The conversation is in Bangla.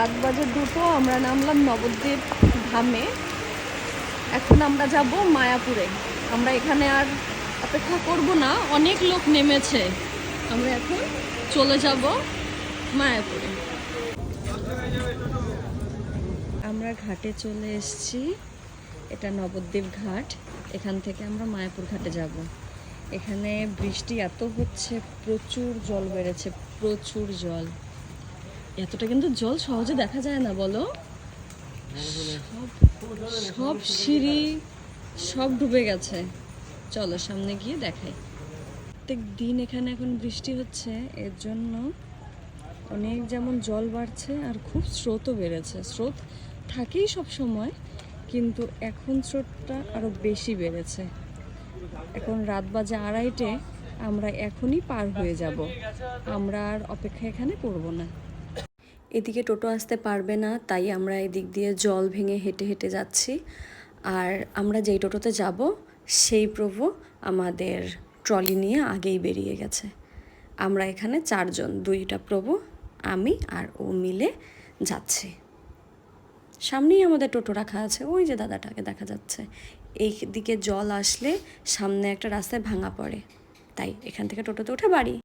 রাত বাজে দুটো, আমরা নামলাম নবদ্বীপ ধামে। এখন আমরা যাব মায়াপুরে। আমরা এখানে আর অপেক্ষা করব না, অনেক লোক নেমেছে। আমরা এখন চলে যাব মায়াপুরে। আমরা ঘাটে চলে এসেছি। এটা নবদ্বীপ ঘাট। এখান থেকে আমরা মায়াপুর ঘাটে যাব। এখানে বৃষ্টি এত হচ্ছে, প্রচুর জল বেড়েছে, প্রচুর জল। এতটা কিন্তু জল সহজে দেখা যায় না, বলো? সব- সিঁড়ি, সব ডুবে গেছে। চলো, সামনে গিয়ে দেখাই। প্রত্যেক দিন এখানে এখন বৃষ্টি হচ্ছে, এর জন্য অনেক যেমন জল বাড়ছে আর খুব স্রোতও বেড়েছে। স্রোত থাকেই সব সময়, কিন্তু এখন স্রোতটা আরও বেশি বেড়েছে। এখন রাত বাজে আড়াইটে, আমরা এখনই পার হয়ে যাব। আমরা আর অপেক্ষা এখানে করব না। এদিকে টোটো আসতে পারবে না, তাই আমরা এদিক দিয়ে জল ভেঙে হেঁটে হেঁটে যাচ্ছি। আর আমরা যেই টোটোতে যাব, সেই প্রভু আমাদের ট্রলি নিয়ে আগেই বেরিয়ে গেছে। আমরা এখানে চারজন, দুইটা প্রভু, আমি আর ও মিলে যাচ্ছি। সামনেই আমাদের টোটো রাখা আছে, ওই যে দাদাটাকে দেখা যাচ্ছে। এই দিকে জল আসলে সামনে একটা রাস্তায় ভাঙা পড়ে, তাই এখান থেকে টোটোতে উঠে বাড়ি।